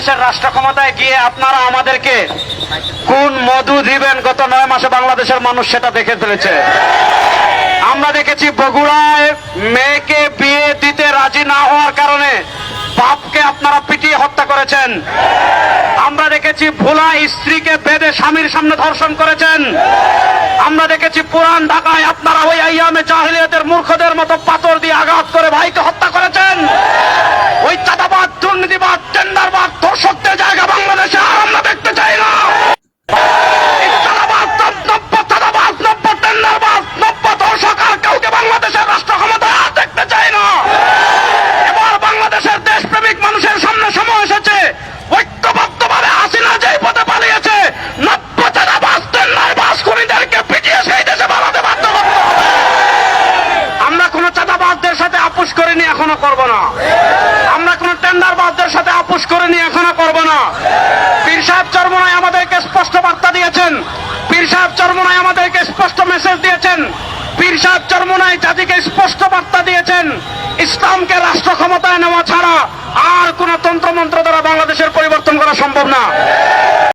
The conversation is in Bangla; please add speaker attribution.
Speaker 1: বাংলাদেশের রাষ্ট্র ক্ষমতায় গিয়ে আপনারা আমাদেরকে কোন মধু দিবেন গত নয় মাসে বাংলাদেশের মানুষ সেটা দেখে ফেলেছে। আমরা দেখেছি বগুড়ায় মেয়েকে বিয়ে দিতে রাজি না হওয়ার কারণে বাপকে আপনারা পিটিয়ে হত্যা করেছেন। আমরা দেখেছি ভোলা স্ত্রীকে বেঁধে স্বামীর সামনে ধর্ষণ করেছেন। আমরা দেখেছি পুরান ঢাকায় আপনারা ওই আইয়ামে জাহিলিয়াতের মূর্খদের মতো পাথর দিয়ে এখনও করব না। আমরা কোন টেন্ডার টেন্ডারবাজদের সাথে আপোষ করে নিয়ে এখনও করব না। পীর সাহেব চরমনায় আমাদেরকে স্পষ্ট বার্তা দিয়েছেন। পীর সাহেব চরমনায় আমাদেরকে স্পষ্ট মেসেজ দিয়েছেন। পীর সাহেব চরমনায় জাতিকে স্পষ্ট বার্তা দিয়েছেন। ইসলামকে রাষ্ট্র ক্ষমতায় নেওয়া ছাড়া আর কোন তন্ত্র মন্ত্র দ্বারা বাংলাদেশের পরিবর্তন করা সম্ভব না।